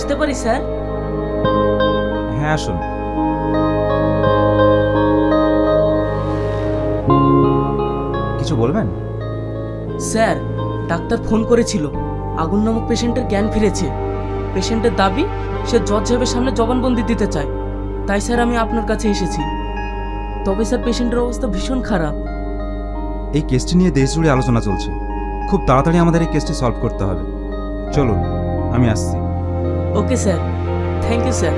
আসতে পারি স্যার? হ্যাঁ আসুন। কিছু বলবেন? স্যার ডাক্তার ফোন করেছিল। আগুন নামক পেশেন্টের জ্ঞান ফিরেছে। পেশেন্টের দাবি সে জজ সাহেবের সামনে জবানবন্দি দিতে চায়। তাই স্যার আমি আপনার কাছে এসেছি। তবে স্যার পেশেন্টের অবস্থা ভীষণ খারাপ। এই কেসটি নিয়ে দেশ জুড়ে আলোচনা চলছে। খুব তাড়াতাড়ি আমাদের এই কেসটি সলভ করতে হবে। চলুন আমি আসছি। Okay sir thank you sir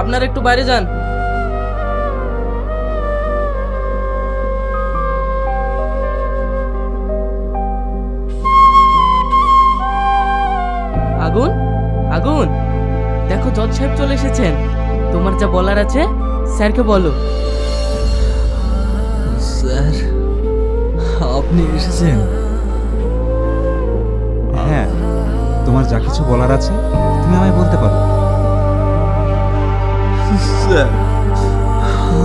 আপনারা একটু বাইরে যান। চলে এসেছেন। তোমার যা বলার আছে স্যারকে বলো। স্যার আপনি এসেছেন? হ্যাঁ তোমার যা কিছু বলার আছে তুমি আমায় বলতে পারো। স্যার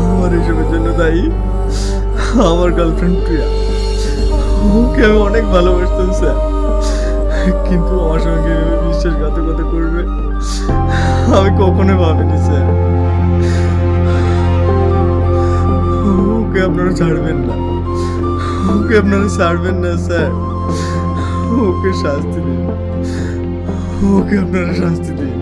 আমার এসবের জন্য দায়ী। আমার গার্লফ্রেন্ড প্রিয়া। ওকে আমি অনেক ভালোবাসতাম স্যার। কিন্তু আমার সঙ্গে বিশ্বাসঘাতকতা করবে। আমি কখনো ভাবিনি, স্যার। ওকে আপনারা ছাড়বেন না। ওকে আপনারা ছাড়বেন না, স্যার। ওকে শাস্তি দিন। ওকে আপনারা শাস্তি দিন।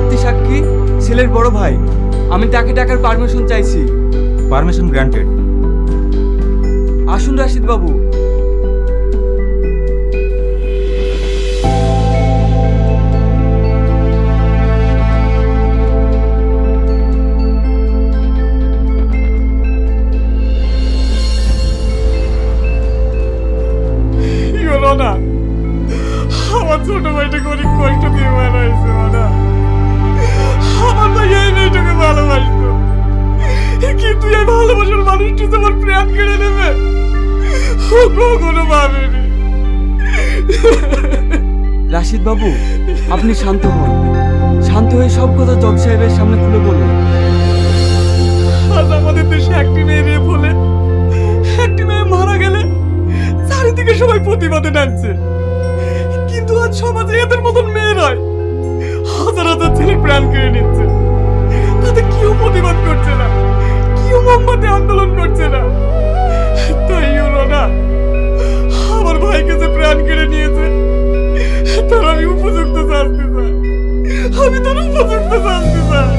পরবর্তী সাক্ষী ছেলের বড় ভাই। আমি তাকে ডাকার পারমিশন চাইছি। পারমিশন গ্রান্টেড আসুন রাশিদ বাবু। আমার ছোট ভাইটাকে অনেক কষ্ট ভালোবাসতো কিন্তু এই ভালোবাসার মানুষটি তো আমার প্রাণ কেড়ে নেবে? ও কখনো ভাবেনি রাশিদ বাবু আপনি শান্ত হন। শান্ত হয়ে সব কথা জজ সাহেবের সামনে খুলে বলুন আজ আমাদের দেশে একটি মেয়ে রেপ হলে একটি মেয়ে মারা গেলে চারিদিকে সবাই প্রতিবাদে ডাকছে কিন্তু আজ সমাজে এদের মতন মেয়ে নয়। হাজার হাজার ছেলে প্রাণ কেড়ে নিচ্ছে। তাতে কেউ প্রতিবাদ করছে না। কেউ মোমবাতি আন্দোলন করছে না। তাই হলো না। আমার ভাইকে যে প্রাণ কেড়ে নিয়েছে, তার আমি উপযুক্ত শাস্তি চাই। আমি তার উপযুক্ত শাস্তি চাই।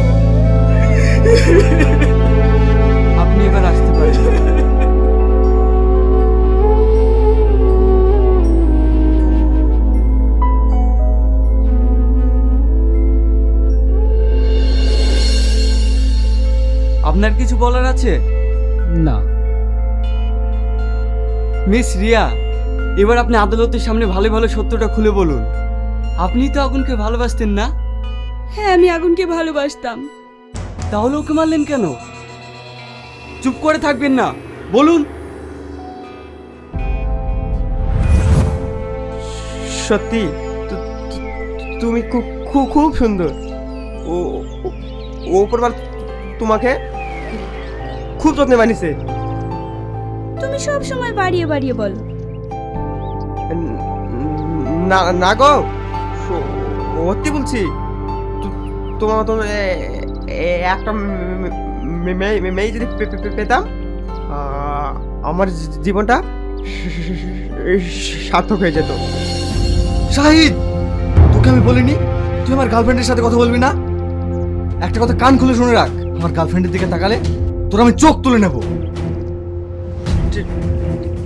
আপনি এবার আসতে পারেন। আপনার কিছু বলার আছে? না। মিস রিয়া এবার আপনি আদালতের সামনে ভালো ভালো সত্যটা খুলে বলুন। আপনি তো আগুনকে ভালোবাসতেন না? হ্যাঁ আমি আগুনকে ভালোবাসতাম। তাহলে ওকে মারলেন কেন? চুপ করে থাকবেন না বলুন। সত্যি তুমি খুব খুব খুব সুন্দর। ও ও- ও তোমাকে খুব যত্নে বানিয়েছে। তুমি সব সময় বাড়িয়ে বাড়িয়ে বলো। না না গো। সত্যি বলছি। তোমার মতন একটা মেয়ে যদি পেতাম আমার জীবনটা সার্থক হয়ে যেত। শাহিদ তোকে আমি বলিনি? তুই আমার গার্লফ্রেন্ডের সাথে কথা বলবি না? একটা কথা কান খুলে শুনে রাখ। আমার গার্লফ্রেন্ডের দিকে তাকালে তোর আমি চোখ তুলে নেব।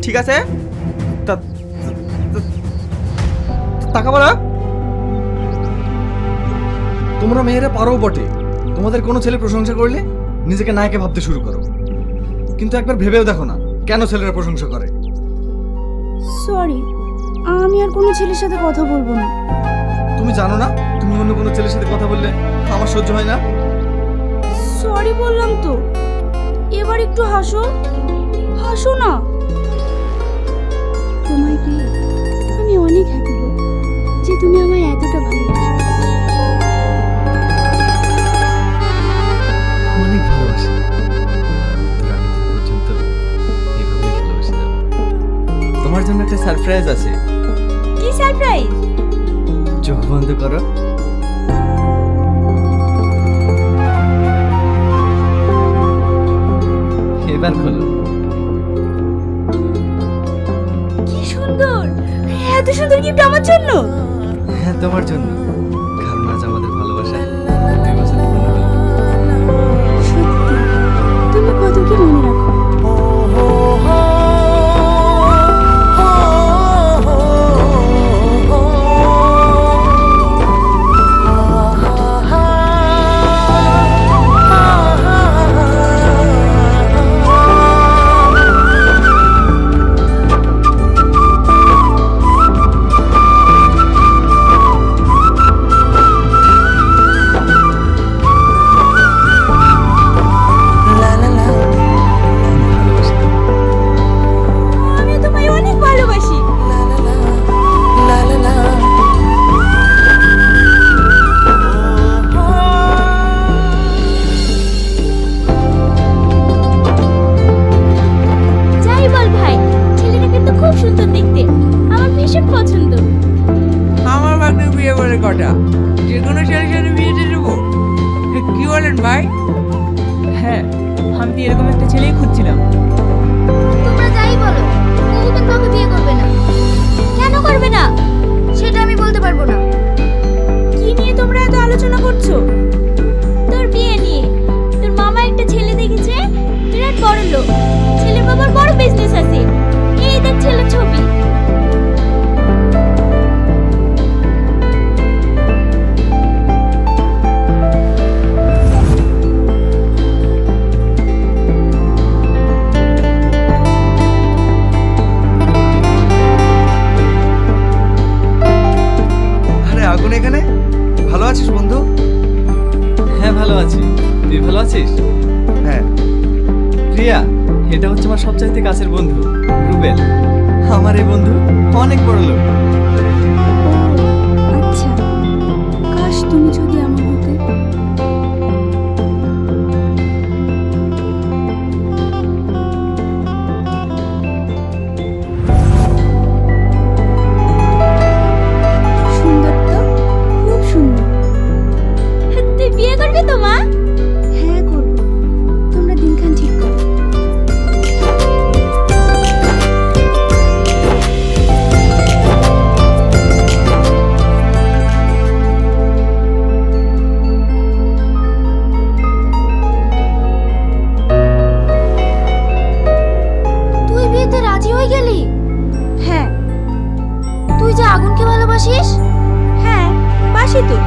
ঠিক আছে? তা- তা- তাকাবো না তোমরা মেয়েরা পারো বটে। তোমাদের কোনো ছেলে প্রশংসা করলে নিজেকে নায়কে ভাবতে শুরু করো। কিন্তু একবার ভেবেও দেখো না কেন ছেলেরা প্রশংসা করে। সরি আমি আর কোনো ছেলের সাথে কথা বলব না। তুমি জানো না তুমি অন্য কোনো ছেলের সাথে কথা বললে আমার সহ্য হয় না? সরি বললাম তো। এবার একটু হাসো। হাসো না। তোমায় পেয়ে আমি অনেক হ্যাপি যে তুমি আমায় এতটা ভালোবাসো। অনেক পর্যন্ত এভাবে তোমার জন্য একটা সারপ্রাইজ আছে। কি সারপ্রাইজ চোখ বন্ধ করো। এবার খোলো। কি সুন্দর! এত সুন্দর গিফট আমার জন্য! হ্যাঁ তোমার জন্য। হ্যাঁ আমি তো এরকম একটা ছেলেই খুঁজছিলাম। তোমরা যাই বলো ও আমাকে বিয়ে করবে না। কেন করবে না? সেটা আমি বলতে পারব না। কি নিয়ে তোমরা এত আলোচনা করছ? তোর বিয়ে নিয়ে। তোর মামা একটা ছেলে দেখেছে বিরাট বড় লোক। ছেলের বাবার বড় বিজনেস আছে। এই দেখ ছেলের ছবি। তুই ভালো আছিস? হ্যাঁ। প্রিয়া এটা হচ্ছে আমার সবচাইতে কাছের বন্ধু রুবেল। আমার এই বন্ধু অনেক বড় লোক আচ্ছা। কাশ তুমি যদি যে আগুনকে ভালোবাসিস? হ্যাঁ বাসি তো।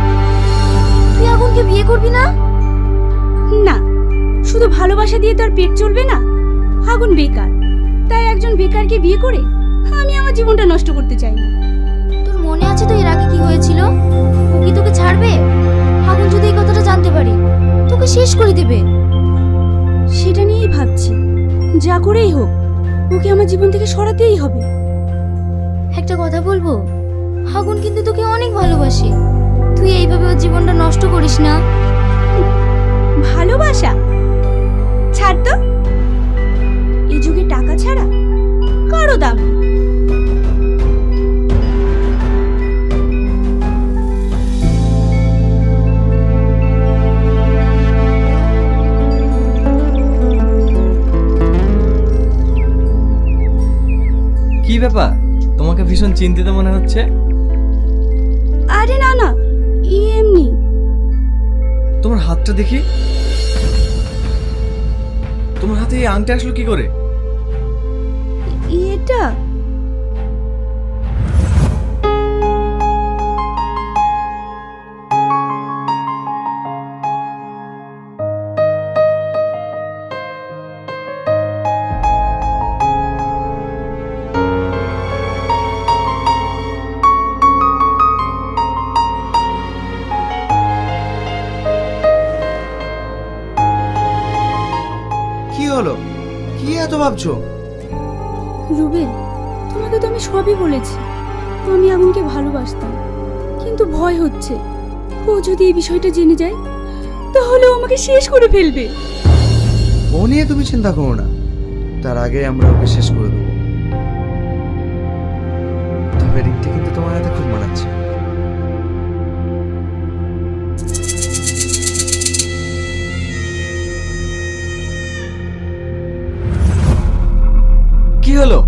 তুই আগুনকে বিয়ে করবি না? না শুধু ভালোবাসা দিয়ে তো আর পেট চলবে না। আগুন বেকার তাই একজন বেকারকে বিয়ে করে আমি আমার জীবনটা নষ্ট করতে চাই না। তোর মনে আছে তো এর আগে কি হয়েছিল? ও কি তোকে ছাড়বে? আগুন যদি এই কথাটা জানতে পারে তোকে শেষ করে দেবে। সেটা নিয়েই ভাবছি। যা করেই হোক ওকে আমার জীবন থেকে সরাতেই হবে। একটা কথা বলব? হাগুন কিন্তু তোকে অনেক ভালোবাসে। তুই এইভাবে ওর জীবনটা নষ্ট করিস না। ভালোবাসা? ছাড় তো। এই যুগে টাকা ছাড়া কারও দাম নেই। ভীষণ চিন্তিত মনে হচ্ছে। আরে না না এমনি। তোমার হাতটা দেখি। তোমার হাতে এই আংটা আসলো কি করে? হলো? কি এত ভাবছ? রুবেল তোমাকে তো আমি সবই বলেছি। আমি আগুনকে ভালোবাসতাম কিন্তু ভয় হচ্ছে। ও যদি এই বিষয়টা জেনে যায় তাহলে ও আমাকে শেষ করে ফেলবে। ও নিয়ে তুমি চিন্তা করো না। তার আগে আমরা ওকে শেষ করে দেবো। তবে রিকটি কিন্তু তোমার হাতে খুব মানাচ্ছে। হলো?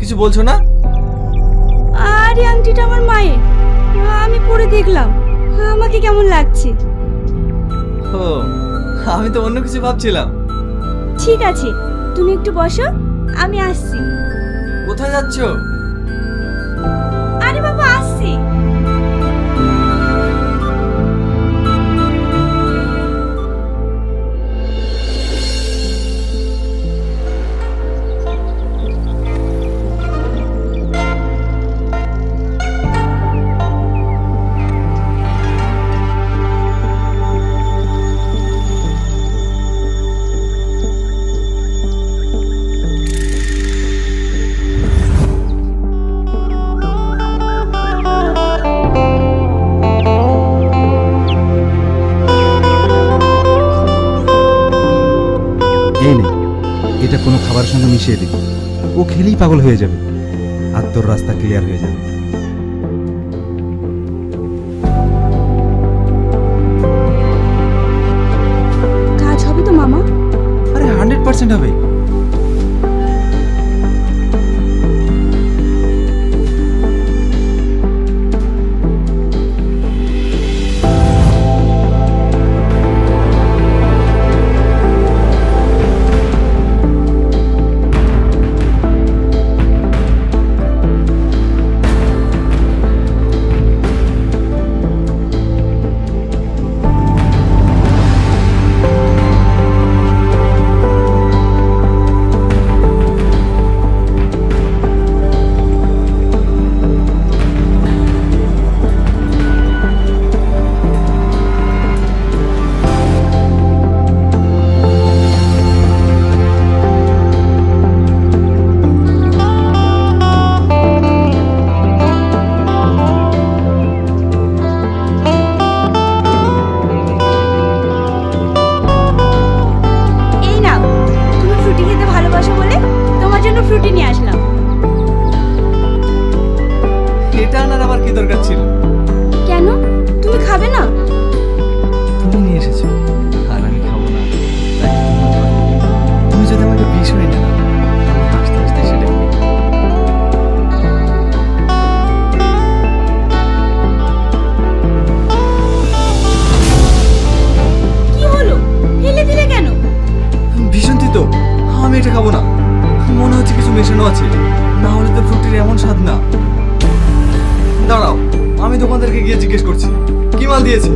কিছু বলছো না? আরে আংটিটা আমার মায়ের। আমি পরে দেখলাম। আমাকে কেমন লাগছে? ও আমি তো অন্য কিছু ভাবছিলাম। ঠিক আছে তুমি একটু বসো আমি আসছি। কোথায় যাচ্ছো? মিশিয়ে দিবি ও খেলেই পাগল হয়ে যাবে। আর তোর রাস্তা ক্লিয়ার হয়ে যাবে। মেশানো আছে। না হলে তো ফ্রুটির এমন স্বাদ না। দাঁড়াও, আমি দোকানদারকে গিয়ে জিজ্ঞেস করছি। কি মাল দিয়েছে?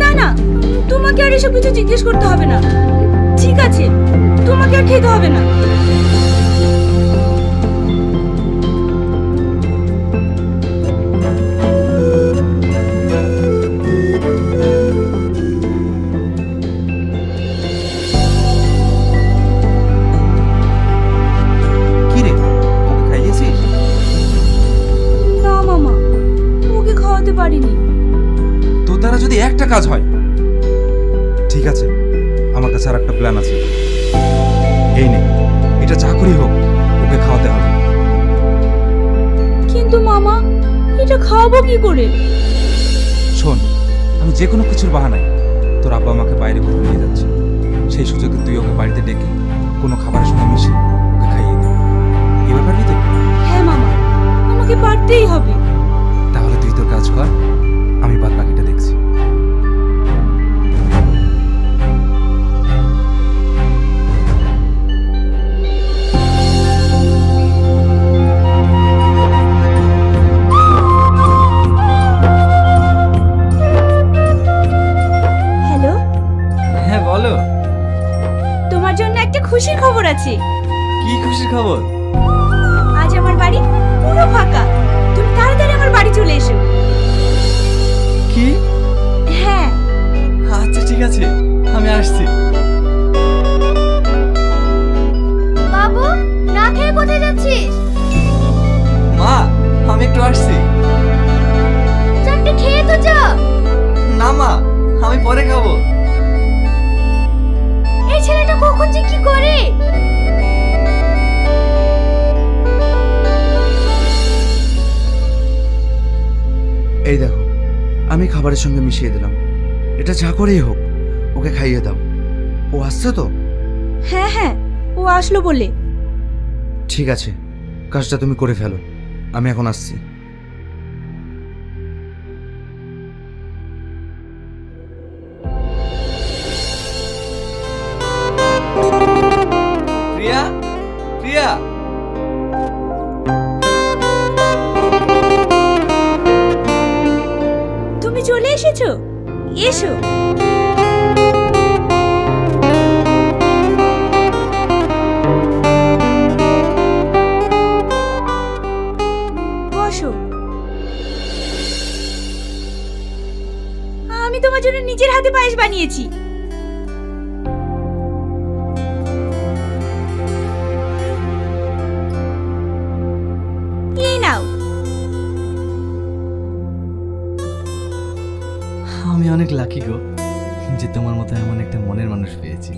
না না, তোমাকে আর এসব কিছু জিজ্ঞেস করতে হবে না। ঠিক আছে, তোমাকে আর খেতে হবে না। কাজ হয়। ঠিক আছে আমার কাছে আর একটা প্ল্যান আছে। এই নে এটা যা করেই হোক ওকে খাওয়াতে হবে। কিন্তু মামা এটা খাওয়াবো কি করে? শোন আমি যে কোনো কিছুর বাহানায় তোর আব্বা আমাকে বাইরে ঘুরে নিয়ে যাচ্ছে। সেই সুযোগে তুই ওকে বাড়িতে ডেকে কোনো খাবারের সঙ্গে মিশে ওকে খাইয়ে দে। এবার পারবি তো হ্যাঁ মামা আমাকে পারতেই হবে। তাহলে তুই তোর কাজ কর আমি বাদ বাকিটা জন্য একটা খুশির খবর আছে। কি খুশির খবর? আজ আমার বাড়ি পুরো ফাঁকা। তুমি তাড়াতাড়ি আমার বাড়ি চলে এসো। কি? হ্যাঁ। আচ্ছা ঠিক আছে। আমি আসছি। বাবু না খেয়ে কোথায় যাচ্ছিস? মা আমি একটু আসছি। চারটে খেয়ে তো যা। না মা আমি পরে খাব। এই ছেলেটা কখন যে কি করে? এই দেখো আমি খাবারের সঙ্গে মিশিয়ে দিলাম। এটা যা করেই হোক ওকে খাইয়ে দাও। ও আসছে তো? হ্যাঁ হ্যাঁ ও আসলো বলে। ঠিক আছে কাজটা তুমি করে ফেলো। আমি এখন আসছি। আমি অনেক লাকি গো যে তোমার মতো এমন একটা মনের মানুষ পেয়েছি।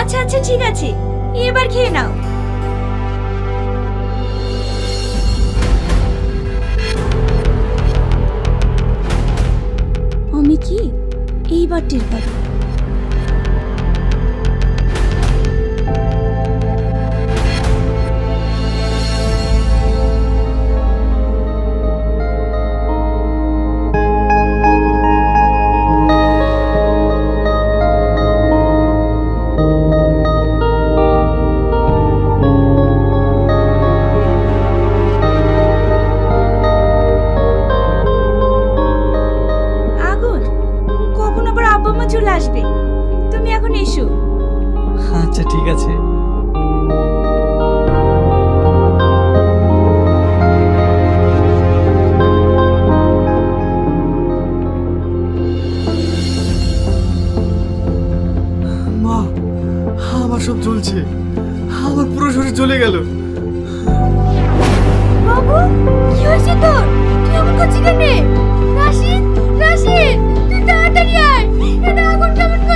আচ্ছা আচ্ছা ঠিক আছে। এবার খেয়ে নাও। আমি কি? এইবার টের পাবো। চলে আসবে। তুমি এখন এসো। আচ্ছা ঠিক আছে। মা আমার সব জ্বলছে আমার পুরো শরীর জ্বলে গেল। বাবু কি হয়েছে তোর? তুই এমন করছিস কেন রাশিদ রাশিদ!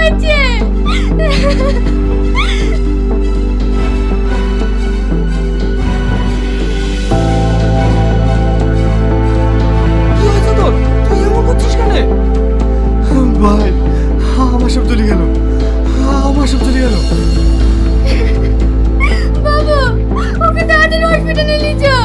হয়েছে? ভাই আমার সব জ্বলে গেল। আমার সব গেল। বাবু ওকে তাড়াতাড়ি হসপিটালে নিয়ে যা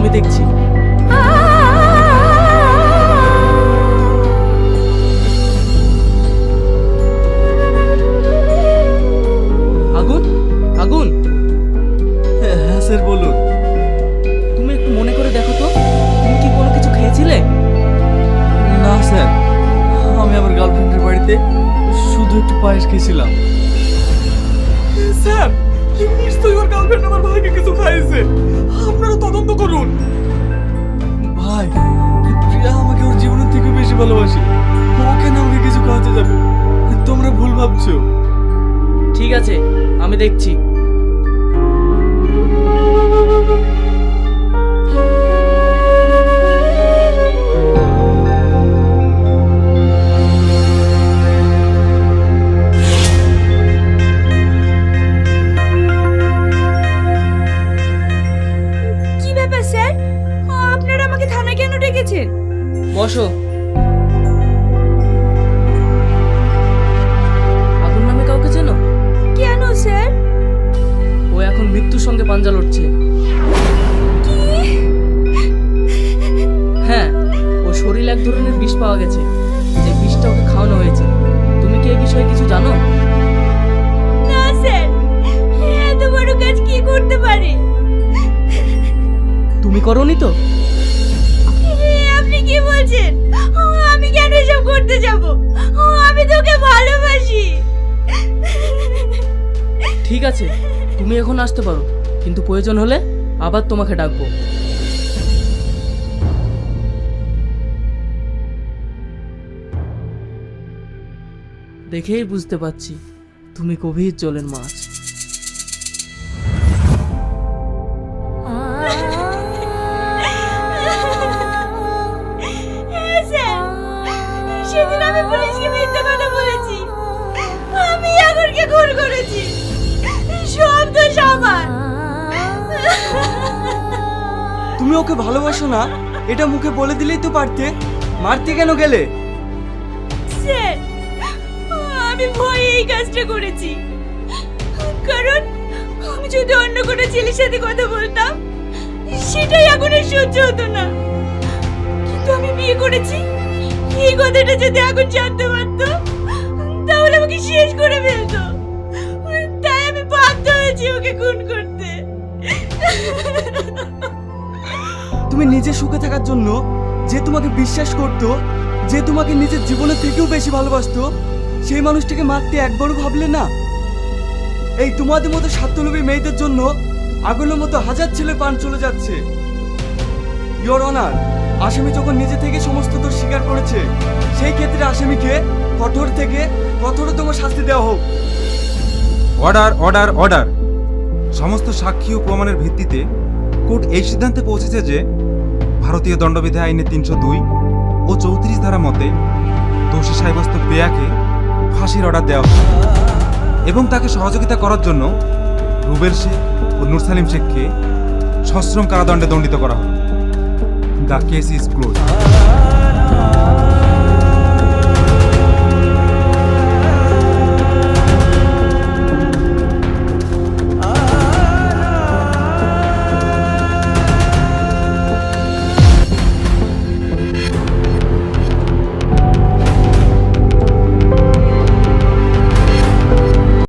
আমি দেখছি। আমি তুমি করনি তো? আপনি কি বলছেন? আমি কেন এসব করতে যাব? আমি তোকে ভালোবাসি। ঠিক আছে তুমি এখন আসতে পারো কিন্তু প্রয়োজন হলে আবার তোমাকে ডাকবো। দেখেই বুঝতে পারছি তুমি গভীর জলের মাছ। তুমি ওকে ভালোবাসো না, এটা মুখে বলে দিলেই তো পারতে। মারতে কেন গেলে? স্যার, আমি ভয়ে এই কাজটা করেছি। কারণ আমি যদি অন্য কোনো ছেলের সাথে কথা বলতাম, সেটাই এখন সহ্য হতো না। কিন্তু আমি বিয়ে করেছি, এই কথাটা যদি এখন জানতে পারতো, তাহলে আমাকে শেষ করে ফেলতো। তাই আমি বাধ্য হয়েছি ওকে খুন করতে। তুমি নিজে সুখে থাকার জন্য যে তোমাকে বিশ্বাস করতো, যে তোমাকে নিজের জীবনের থেকেও বেশি ভালোবাসতো, সেই মানুষটাকে মারতে একবারও ভাবলে না? এই তোমাদের মতো স্বার্থলোভী মেয়েদের জন্য আগুনের মতো হাজার ছেলে পান চলে যাচ্ছে। ইয়োর অনার আসামি যখন নিজে থেকে সমস্ত দোষ স্বীকার করেছে, সেই ক্ষেত্রে আসামিকে কঠোর থেকে কঠোরতম শাস্তি দেওয়া হোক। অর্ডার অর্ডার অর্ডার সমস্ত সাক্ষী ও প্রমাণের ভিত্তিতে কোর্ট এই সিদ্ধান্তে পৌঁছেছে যে ভারতীয় দণ্ডবিধি আইনে তিনশো দুই ও চৌত্রিশ ধারা মতে দোষী সাব্যস্ত বেয়াকে ফাঁসির অর্ডার দেওয়া হয় এবং তাকে সহযোগিতা করার জন্য রুবেল শেখ ও নুর সালিম শেখকে সশ্রম কারাদণ্ডে দণ্ডিত করা হয়। The case is close